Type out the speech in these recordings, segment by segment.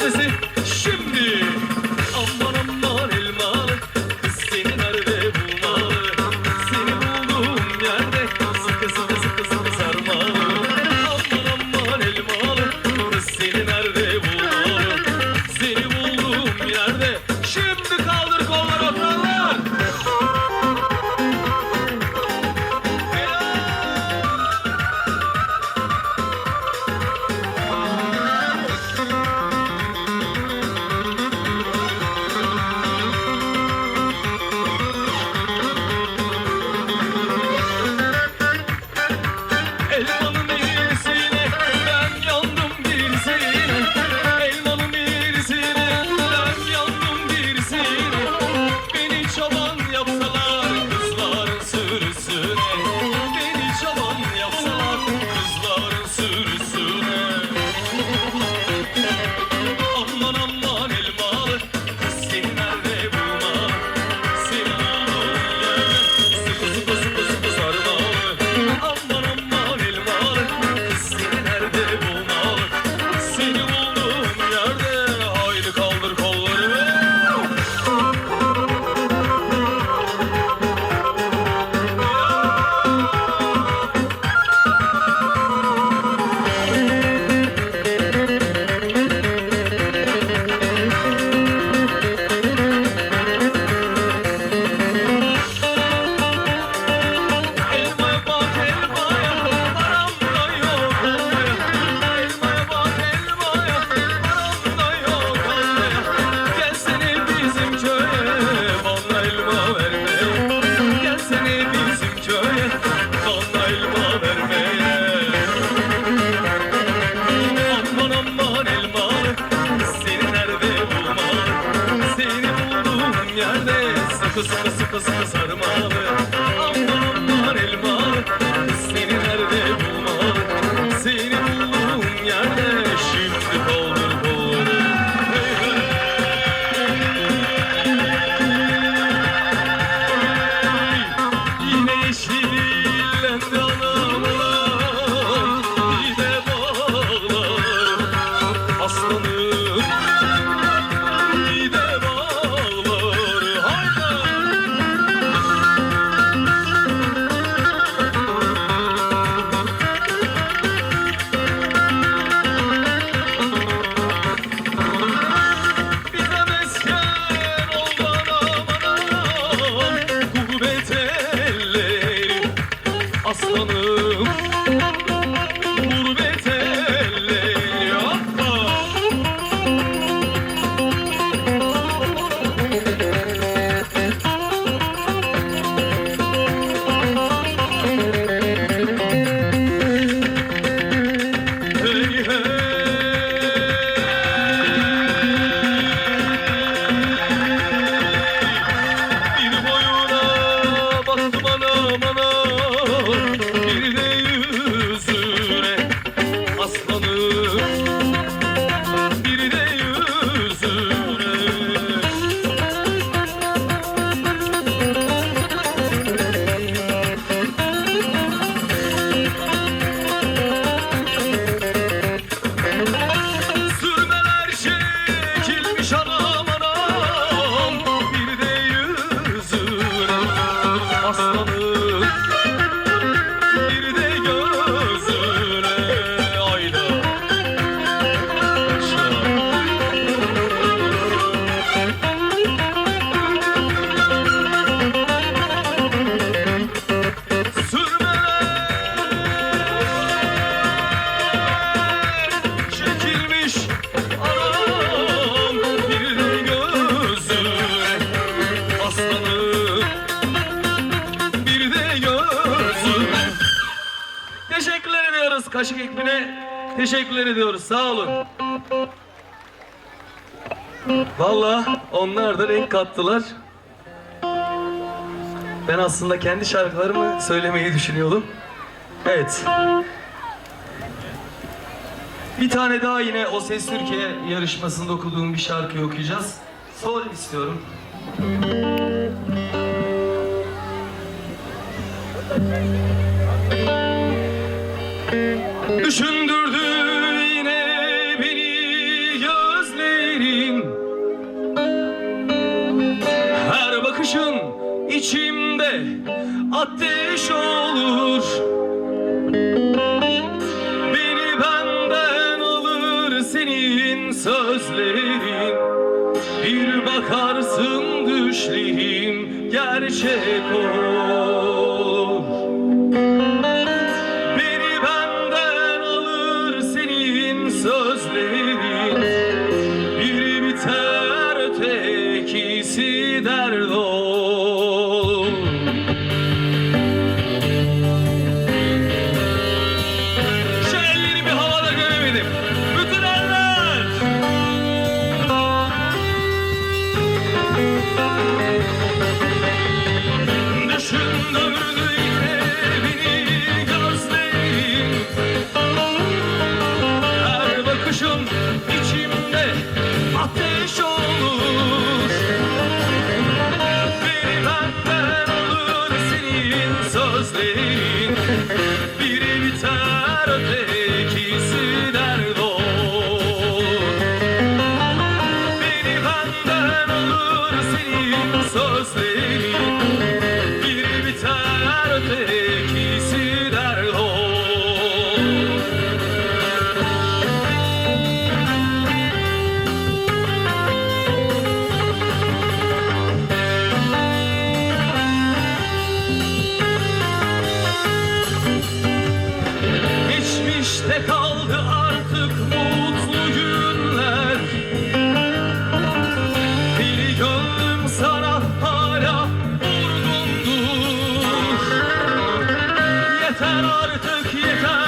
四 c sıkı sıkı sıkı sıkı sarmalı Kaşık ekibine teşekkürler ediyoruz. Sağ olun. Valla onlar da renk kattılar. Ben aslında kendi şarkılarımı söylemeyi düşünüyordum. Evet. Bir tane daha yine O Ses Türkiye yarışmasında okuduğum bir şarkıyı okuyacağız. Sol istiyorum. Thank you. Düşündürdü yine beni gözlerin. Her bakışın içimde ateş olur. Beni benden alır senin sözlerin. Bir bakarsın düşlerim gerçek olur. artık yeter.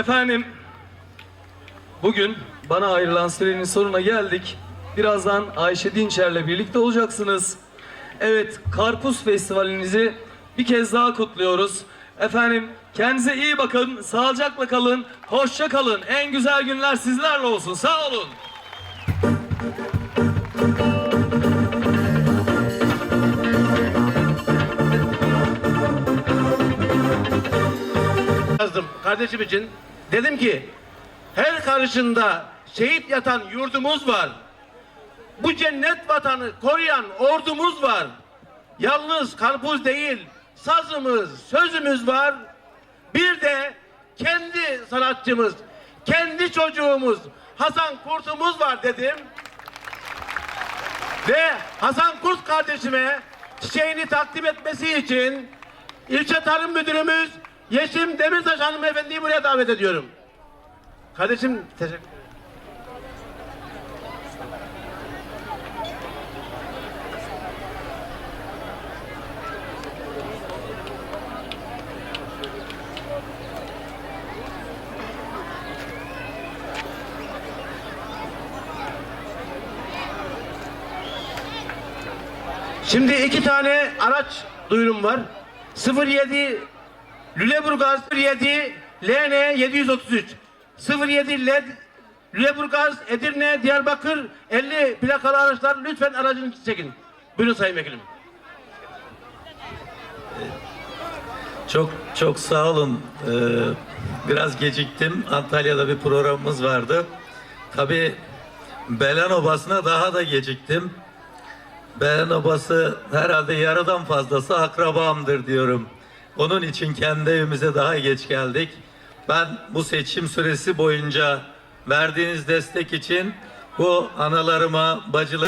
Efendim Bugün bana ayrılan sürenin sonuna geldik. Birazdan Ayşe Dinçer'le birlikte olacaksınız. Evet, Karpuz Festivalinizi bir kez daha kutluyoruz. Efendim, kendinize iyi bakın, sağlıcakla kalın, hoşça kalın. En güzel günler sizlerle olsun. Sağ olun. yazdım kardeşim için. Dedim ki her karışında şehit yatan yurdumuz var. Bu cennet vatanı koruyan ordumuz var. Yalnız karpuz değil, sazımız, sözümüz var. Bir de kendi sanatçımız, kendi çocuğumuz, Hasan Kurt'umuz var dedim. Ve Hasan Kurt kardeşime çiçeğini takdim etmesi için ilçe tarım müdürümüz Yeşim Demirtaş hanımefendiyi buraya davet ediyorum. Kardeşim teşekkür ederim. Şimdi iki tane araç duyurum var. 07 Lüleburgaz 07 LN 733 07 LED Lüleburgaz Edirne Diyarbakır 50 plakalı araçlar lütfen aracınızı çekin. Buyurun Sayın Vekilim. Çok çok sağ olun. Ee, biraz geciktim. Antalya'da bir programımız vardı. Tabii Belen Obası'na daha da geciktim. Belen Obası herhalde yarıdan fazlası akrabamdır diyorum. Onun için kendi evimize daha geç geldik. Ben bu seçim süresi boyunca verdiğiniz destek için bu analarıma, bacılarıma